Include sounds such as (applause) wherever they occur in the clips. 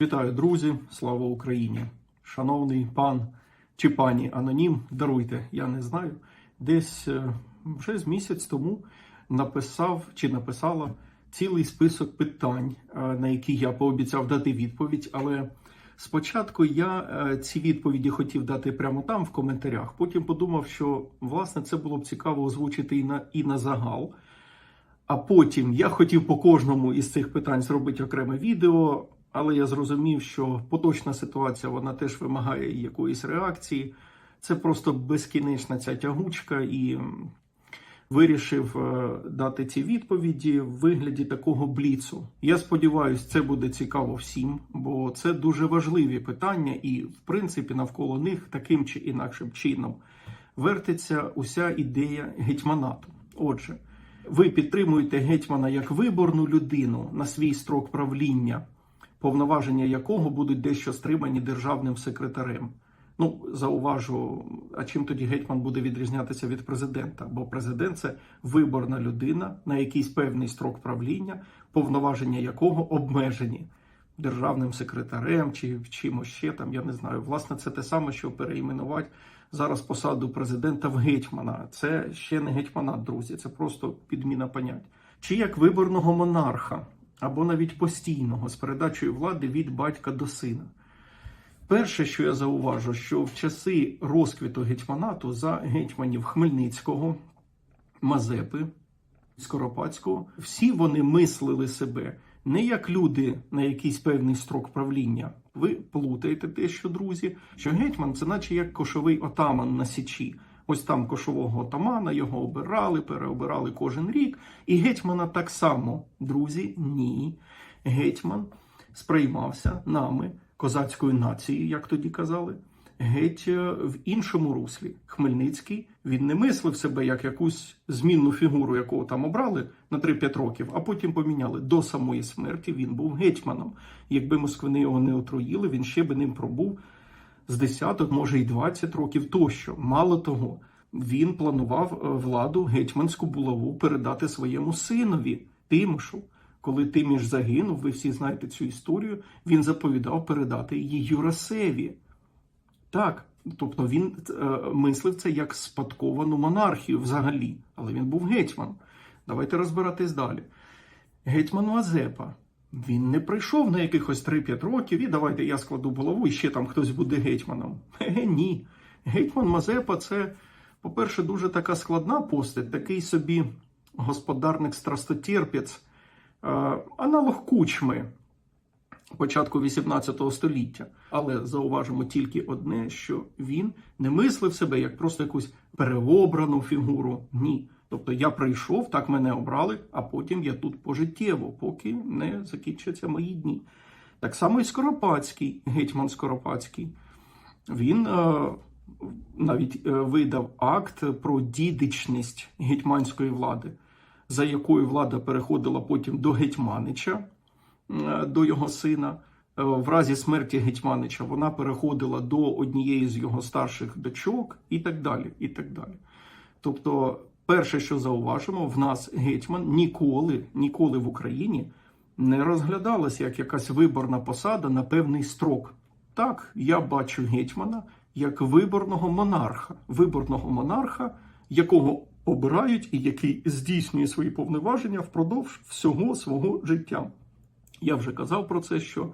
Вітаю, друзі! Слава Україні! Шановний пан чи пані анонім, даруйте, я не знаю. Десь е, вже з місяць тому написав чи написала цілий список питань, е, на які я пообіцяв дати відповідь. Але спочатку я е, ці відповіді хотів дати прямо там, в коментарях. Потім подумав, що власне це було б цікаво озвучити і на, і на загал. А потім я хотів по кожному із цих питань зробити окреме відео, але я зрозумів, що поточна ситуація вона теж вимагає якоїсь реакції. Це просто безкінечна ця тягучка, і вирішив е, дати ці відповіді в вигляді такого бліцу. Я сподіваюся, це буде цікаво всім, бо це дуже важливі питання, і в принципі навколо них таким чи інакшим чином вертиться уся ідея гетьманату. Отже. Ви підтримуєте гетьмана як виборну людину на свій строк правління, повноваження якого будуть дещо стримані державним секретарем. Ну, зауважу, а чим тоді гетьман буде відрізнятися від президента? Бо президент це виборна людина на якийсь певний строк правління, повноваження якого обмежені державним секретарем чи чимось ще там, я не знаю. Власне, це те саме, що переіменувати зараз посаду президента в гетьмана. Це ще не гетьманат, друзі, це просто підміна понять. Чи як виборного монарха, або навіть постійного з передачею влади від батька до сина. Перше, що я зауважу, що в часи розквіту гетьманату за гетьманів Хмельницького, Мазепи, Скоропадського, всі вони мислили себе не як люди на якийсь певний строк правління. Ви плутаєте те, що друзі, що гетьман це наче як кошовий отаман на січі. Ось там кошового отамана його обирали, переобирали кожен рік. І гетьмана так само, друзі, ні. Гетьман сприймався нами, козацькою нацією, як тоді казали, геть е, в іншому руслі. Хмельницький він не мислив себе як якусь змінну фігуру, якого там обрали на 3-5 років, а потім поміняли до самої смерті. Він був гетьманом. Якби москвини його не отруїли, він ще би ним пробув з десяток, може й 20 років тощо. Мало того, він планував е, владу гетьманську булаву передати своєму синові Тимошу. Коли Тиміш загинув, ви всі знаєте цю історію, він заповідав передати її Юрасеві. Так, тобто він е, мислив це як спадковану монархію взагалі, але він був гетьман. Давайте розбиратись далі. Гетьман Мазепа. Він не прийшов на якихось 3-5 років і давайте я складу булаву і ще там хтось буде гетьманом. Ге, ні. Гетьман Мазепа це, по-перше, дуже така складна постать, такий собі господарник страстотерпець, е, аналог кучми початку 18 століття. Але зауважимо тільки одне, що він не мислив себе як просто якусь переобрану фігуру. Ні. Тобто я прийшов, так мене обрали, а потім я тут пожиттєво, поки не закінчаться мої дні. Так само і Скоропадський, гетьман Скоропадський. Він е, навіть е, видав акт про дідичність гетьманської влади, за якою влада переходила потім до Гетьманича, е, до його сина. Е, В разі смерті Гетьманича вона переходила до однієї з його старших дочок і так далі. і так далі. Тобто, перше, що зауважимо, в нас гетьман ніколи, ніколи в Україні не розглядалася як якась виборна посада на певний строк. Так, я бачу гетьмана як виборного монарха, виборного монарха, якого обирають і який здійснює свої повноваження впродовж всього свого життя. Я вже казав про це, що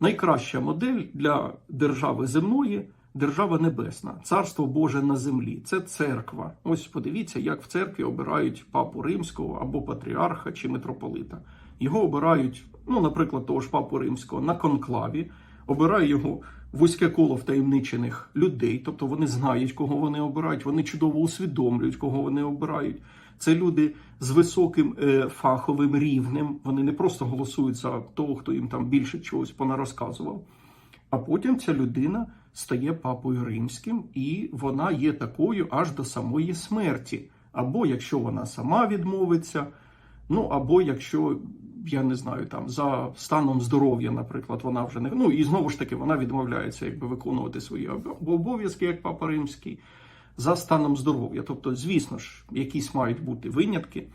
найкраща модель для держави земної держава небесна, царство Боже на землі. Це церква. Ось подивіться, як в церкві обирають папу римського або патріарха чи митрополита. Його обирають, ну, наприклад, того ж папу римського на конклаві, обирає його вузьке коло втаємничених людей, тобто вони знають, кого вони обирають, вони чудово усвідомлюють, кого вони обирають. Це люди з високим е, фаховим рівнем. Вони не просто голосують за того, хто їм там більше чогось понарозказував. А потім ця людина стає папою римським, і вона є такою аж до самої смерті. Або якщо вона сама відмовиться, ну або якщо я не знаю, там за станом здоров'я, наприклад, вона вже не ну і знову ж таки вона відмовляється, якби виконувати свої обов'язки як папа римський за станом здоров'я. Тобто, звісно ж, якісь мають бути винятки,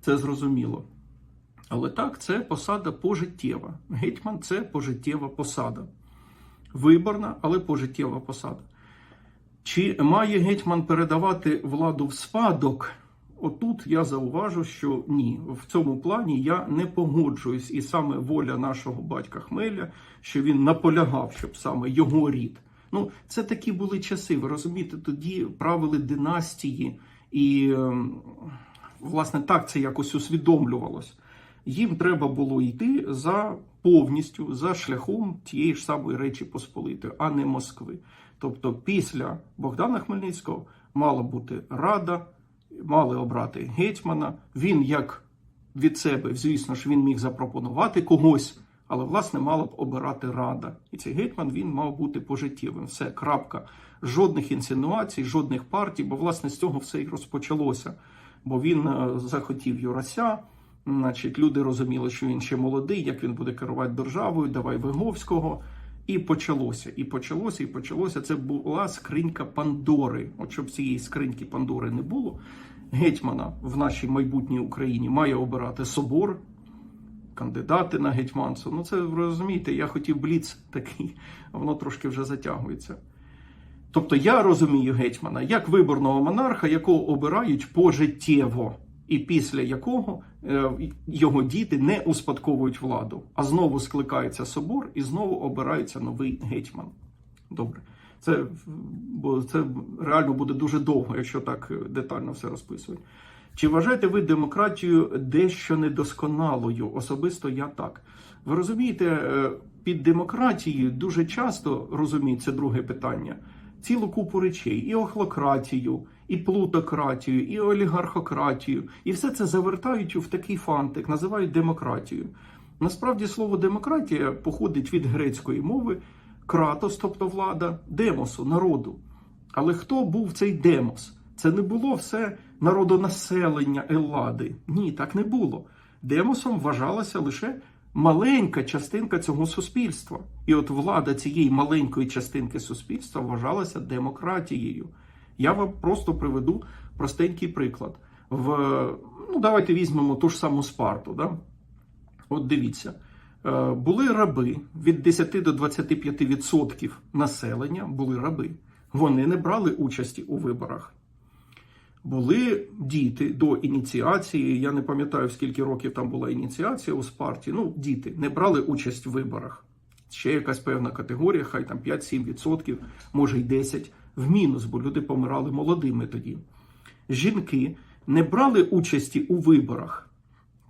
це зрозуміло. Але так, це посада пожиттєва. Гетьман це пожиттєва посада. Виборна, але пожиттєва посада. Чи має гетьман передавати владу в спадок? Отут я зауважу, що ні, в цьому плані я не погоджуюсь, і саме воля нашого батька Хмеля, що він наполягав, щоб саме його рід. Ну, це такі були часи. Ви розумієте, тоді правили династії, і ем, власне так це якось усвідомлювалось. Їм треба було йти за повністю за шляхом тієї ж самої Речі Посполитої, а не Москви. Тобто, після Богдана Хмельницького мала бути рада, мали обрати гетьмана. Він як від себе, звісно ж, він міг запропонувати когось, але власне мала б обирати рада. І цей гетьман він мав бути пожиттєвим. Все, крапка. Жодних інсинуацій, жодних партій, бо власне з цього все і розпочалося. Бо він е, захотів Юрася. Значить, люди розуміли, що він ще молодий, як він буде керувати державою, давай Виговського. І почалося, і почалося, і почалося. Це була скринька Пандори. От щоб цієї скриньки Пандори не було, гетьмана в нашій майбутній Україні має обирати собор, кандидати на гетьманство. Ну це розумієте, я хотів бліц такий, воно трошки вже затягується. Тобто я розумію гетьмана як виборного монарха, якого обирають пожиттєво, і після якого е, його діти не успадковують владу, а знову скликається собор і знову обирається новий гетьман. Добре, це бо це реально буде дуже довго, якщо так детально все розписувати. Чи вважаєте ви демократію дещо недосконалою? Особисто я так. Ви розумієте, е, під демократією дуже часто розуміють це друге питання. Цілу купу речей, і охлократію, і плутократію, і олігархократію, і все це завертають в такий фантик, називають демократією. Насправді слово демократія походить від грецької мови кратос, тобто влада, демосу, народу. Але хто був цей демос? Це не було все народонаселення Еллади. Ні, так не було. Демосом вважалася лише маленька частинка цього суспільства. І от влада цієї маленької частинки суспільства вважалася демократією. Я вам просто приведу простенький приклад. В, Ну, Давайте візьмемо ту ж саму Спарту. Да? От дивіться, е, були раби від 10 до 25% населення були раби. Вони не брали участі у виборах. Були діти до ініціації. Я не пам'ятаю, скільки років там була ініціація у Спарті. Ну, діти не брали участь в виборах. Ще якась певна категорія, хай там 5-7%, може й 10% в мінус, бо люди помирали молодими тоді. Жінки не брали участі у виборах.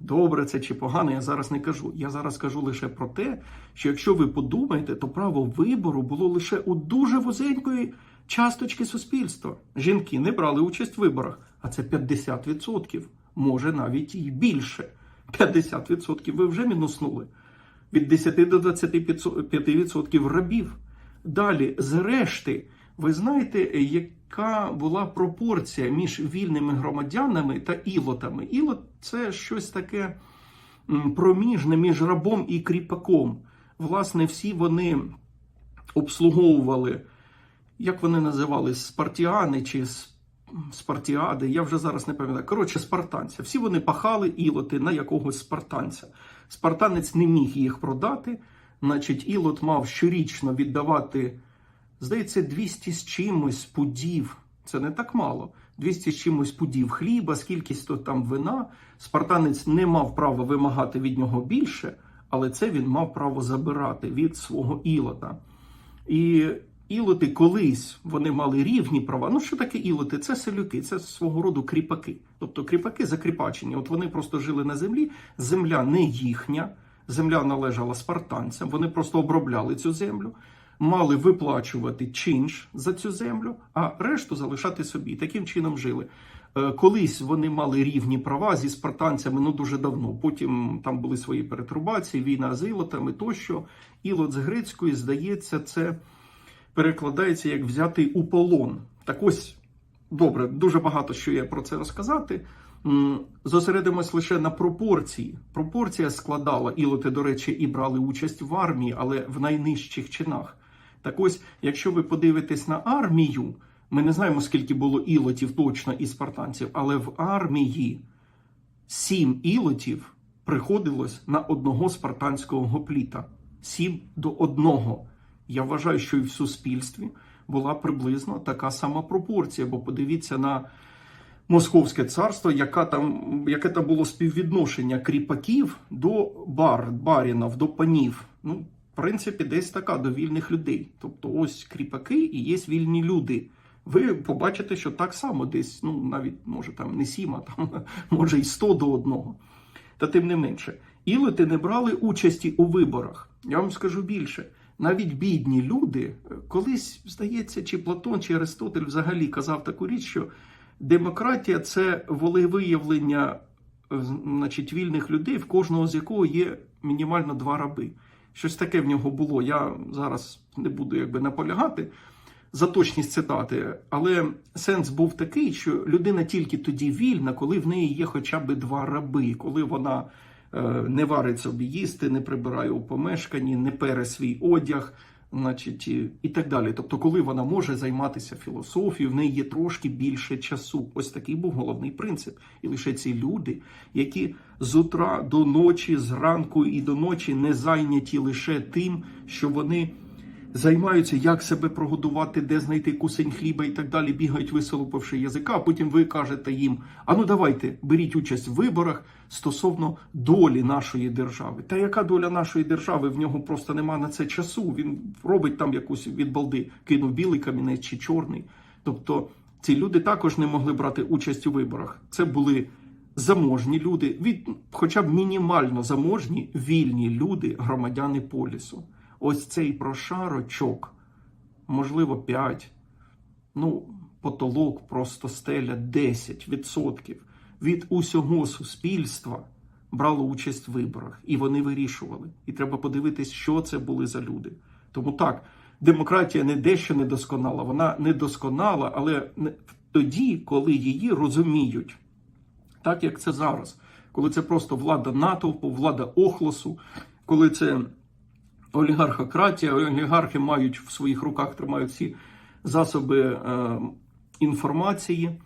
Добре, це чи погано, я зараз не кажу. Я зараз кажу лише про те, що якщо ви подумаєте, то право вибору було лише у дуже вузенької часточки суспільства. Жінки не брали участь в виборах, а це 50%, може навіть і більше. 50% ви вже мінуснули. Від 10 до 25% рабів. Далі, зрешти, ви знаєте, яка була пропорція між вільними громадянами та ілотами? Ілот це щось таке проміжне між рабом і кріпаком. Власне, всі вони обслуговували, як вони називали, спартіани чи спартіади. Я вже зараз не пам'ятаю. Коротше, спартанця. Всі вони пахали ілоти на якогось спартанця. Спартанець не міг їх продати. Значить, ілот мав щорічно віддавати. Здається, 200 з чимось пудів. Це не так мало. 200 з чимось пудів хліба, скількись то там вина. Спартанець не мав права вимагати від нього більше, але це він мав право забирати від свого ілота. І ілоти колись вони мали рівні права. Ну, що таке ілоти? Це селюки, це свого роду кріпаки. Тобто кріпаки закріпачені. От вони просто жили на землі, земля не їхня, земля належала спартанцям, вони просто обробляли цю землю мали виплачувати чинш за цю землю, а решту залишати собі. Таким чином жили. Е, колись вони мали рівні права зі спартанцями ну дуже давно. Потім там були свої перетрубації, війна з ілотами тощо. Ілот з грецької, здається, це перекладається як взятий у полон. Так ось добре, дуже багато що є про це розказати. Зосередимось лише на пропорції. Пропорція складала ілоти, до речі, і брали участь в армії, але в найнижчих чинах. Так ось, якщо ви подивитесь на армію, ми не знаємо, скільки було ілотів точно і спартанців, але в армії сім ілотів приходилось на одного спартанського гопліта. Сім до одного. Я вважаю, що і в суспільстві була приблизно така сама пропорція. Бо подивіться на Московське царство, яка там, яке там було співвідношення кріпаків до бар, барінів, до панів. Ну, в принципі, десь така до вільних людей. Тобто, ось кріпаки і є вільні люди. Ви побачите, що так само десь, ну навіть може там не сім, а там (laughs) може і сто до одного. Та тим не менше, ілоти не брали участі у виборах. Я вам скажу більше. Навіть бідні люди, колись здається, чи Платон, чи Аристотель взагалі казав таку річ, що демократія це волевиявлення е, значить, вільних людей, в кожного з якого є мінімально два раби. Щось таке в нього було. Я зараз не буду якби наполягати за точність цитати, але сенс був такий, що людина тільки тоді вільна, коли в неї є хоча б два раби, коли вона е, не варить собі їсти, не прибирає у помешканні, не пере свій одяг, значить, і, і так далі. Тобто, коли вона може займатися філософією, в неї є трошки більше часу. Ось такий був головний принцип. І лише ці люди, які з утра до ночі, зранку і до ночі не зайняті лише тим, що вони займаються, як себе прогодувати, де знайти кусень хліба і так далі, бігають висолопивши язика. А потім ви кажете їм: а ну давайте беріть участь в виборах стосовно долі нашої держави. Та яка доля нашої держави? В нього просто нема на це часу. Він робить там якусь від балди, кинув білий камінець чи чорний. Тобто ці люди також не могли брати участь у виборах. Це були. Заможні люди, від хоча б мінімально заможні, вільні люди, громадяни полісу ось цей прошарочок, можливо, 5, ну, потолок, просто стеля 10% від усього суспільства брало участь в виборах, і вони вирішували. І треба подивитись, що це були за люди. Тому так, демократія не дещо недосконала, вона недосконала, але тоді, коли її розуміють, так як це зараз, коли це просто влада натовпу, влада охлосу, коли це олігархократія, олігархи мають в своїх руках тримають всі засоби е, інформації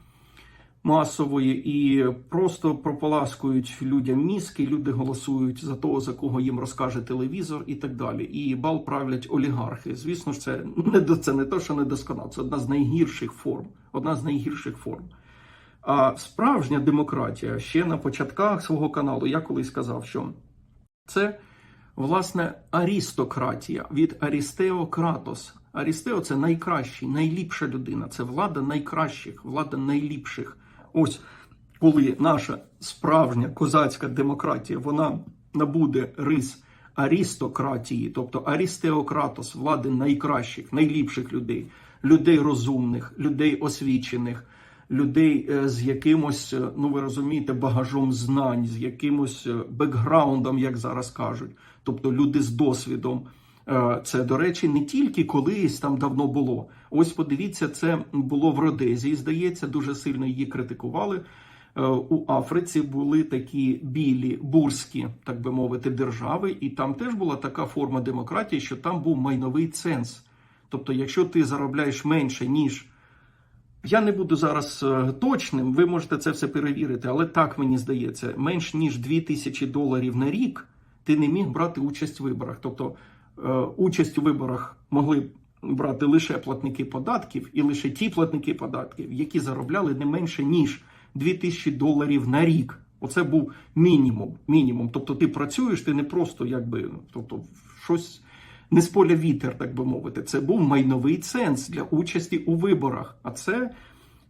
масової і просто прополаскують людям мізки, люди голосують за того, за кого їм розкаже телевізор і так далі. І бал правлять олігархи. Звісно ж, це не до це не то, що недосконало, це одна з найгірших форм. Одна з найгірших форм. А справжня демократія ще на початках свого каналу я колись сказав, що це власне арістократія від Арістео Кратос. Арістео це найкращий, найліпша людина. Це влада найкращих, влада найліпших. Ось коли наша справжня козацька демократія вона набуде рис арістократії, тобто Арістеократос, влади найкращих, найліпших людей, людей розумних, людей освічених. Людей е, з якимось, е, ну ви розумієте, багажом знань, з якимось е, бекграундом, як зараз кажуть, тобто люди з досвідом. Це, до речі, не тільки колись там давно було. Ось подивіться, це було в Родезії. Здається, дуже сильно її критикували. У Африці були такі білі бурські, так би мовити, держави, і там теж була така форма демократії, що там був майновий ценз. Тобто, якщо ти заробляєш менше ніж я не буду зараз е, точним, ви можете це все перевірити, але так мені здається, менш ніж 2000 доларів на рік ти не міг брати участь в виборах. Тобто е, участь у виборах могли брати лише платники податків і лише ті платники податків, які заробляли не менше ніж 2000 доларів на рік. Оце був мінімум. мінімум. Тобто ти працюєш, ти не просто якби тобто щось не з поля вітер, так би мовити. Це був майновий ценз для участі у виборах. А це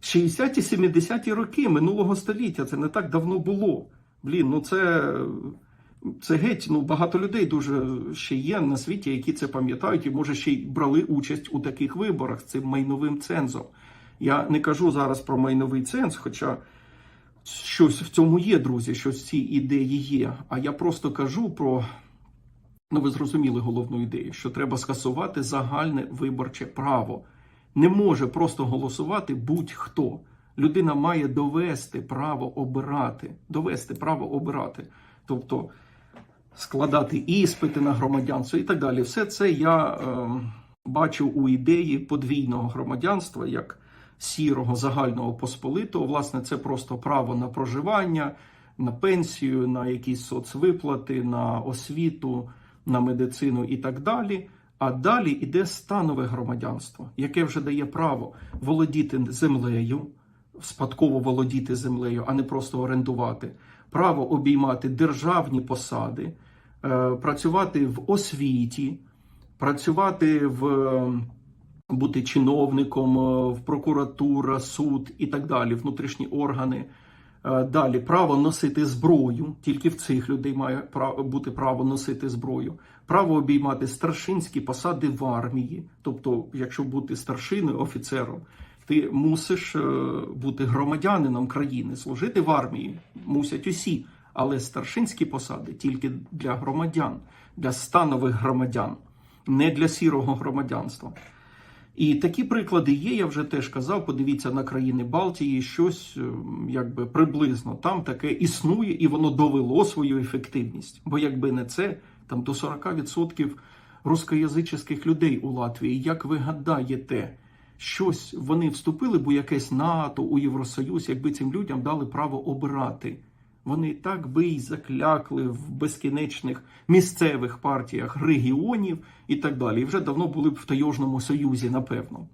60-70-ті роки минулого століття. Це не так давно було. Блін, ну це. Це геть, ну багато людей дуже ще є на світі, які це пам'ятають і може ще й брали участь у таких виборах з цим майновим цензом. Я не кажу зараз про майновий ценз, хоча щось в цьому є, друзі, щось в цій ідеї є. А я просто кажу про Ну, ви зрозуміли головну ідею, що треба скасувати загальне виборче право. Не може просто голосувати будь-хто. Людина має довести право обирати, довести право обирати, тобто складати іспити на громадянство і так далі. Все це я е, бачу у ідеї подвійного громадянства як сірого загального посполитого. Власне, це просто право на проживання на пенсію, на якісь соцвиплати, на освіту, на медицину і так далі. А далі йде станове громадянство, яке вже дає право володіти землею, спадково володіти землею, а не просто орендувати, право обіймати державні посади, е, працювати в освіті, працювати в е, бути чиновником, е, в прокуратура, суд і так далі, внутрішні органи. Е, Далі право носити зброю, тільки в цих людей має бути право носити зброю, право обіймати старшинські посади в армії. Тобто, якщо бути старшиною, офіцером, ти мусиш е, бути громадянином країни, служити в армії. Мусять усі, але старшинські посади тільки для громадян, для станових громадян, не для сірого громадянства. І такі приклади є. Я вже теж казав. Подивіться на країни Балтії, щось ем, якби приблизно там таке існує, і воно довело свою ефективність. Бо якби не це, там до 40% рускоязичних людей у Латвії. Як ви гадаєте, щось вони вступили, бо якесь НАТО у Євросоюз, якби цим людям дали право обирати. Вони так би й заклякли в безкінечних місцевих партіях регіонів і так далі. І вже давно були б в Тайожному Союзі, напевно.